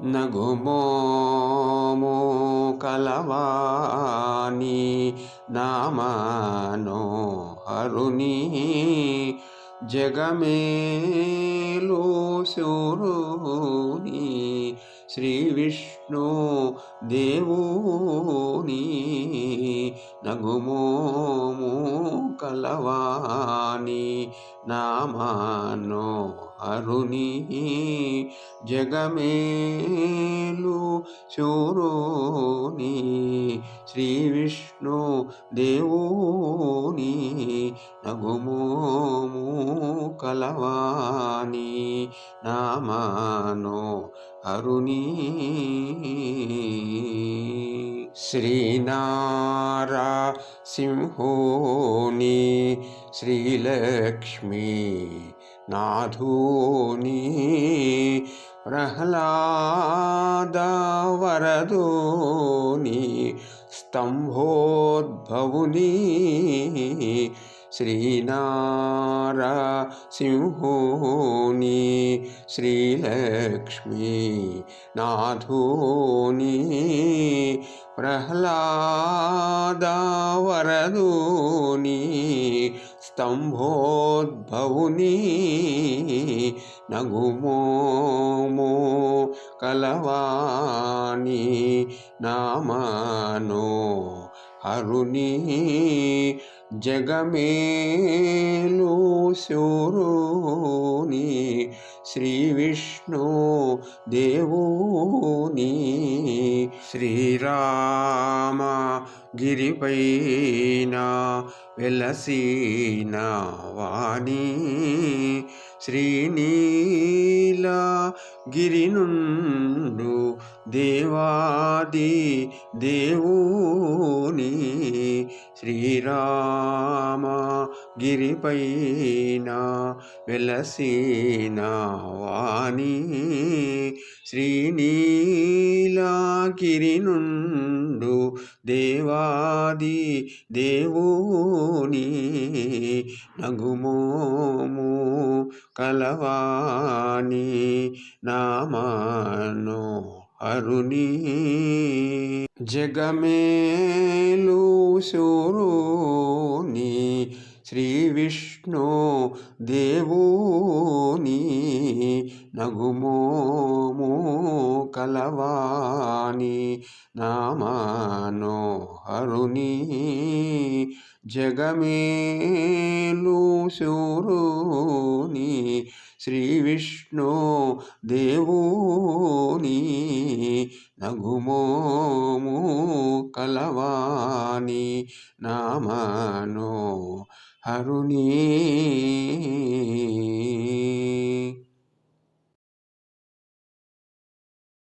నగుమోము కలవాణి నామానో హరుని జగమేలు శూరుని శ్రీ విష్ణు దేవుని నగుమో కలవాని నామానో అరుణి జగమేలు శూరోని శ్రీ విష్ణు దేవుని నగుమోము కలవాని నామానో అరుణీ శ్రీనారా సింహోని శ్రీలక్ష్మీ నాథూని ప్రహ్లాదవరదోని స్తంభోద్భవుని శ్రీనారా సింహోని శ్రీలక్ష్మీ నాథోని ప్రహ్లాదవరదోని స్తంభోద్భవుని నగుమోమో కలవాణి నామానో హరుని జగమేలు శూరుని శ్రీ విష్ణు దేవుని శ్రీరామ గిరిపైన వెలసిన వాణి శ్రీనీల గిరి నుండు దేవాది దేవుని శ్రీరామ గిరిపైన వెలసిన వాణి శ్రీనీలాగిరి నుండు దేవాది దేవుని నగుమోము కలవాణి నామాను అరుణి. జగమేలు శూరుని శ్రీ విష్ణు దేవుని నగుమోము కలవాణి నామానో హరుని జగమేలు శూరుని శ్రీ విష్ణు దేవుని నగుమోము కలవాణి నామానో హరుణీ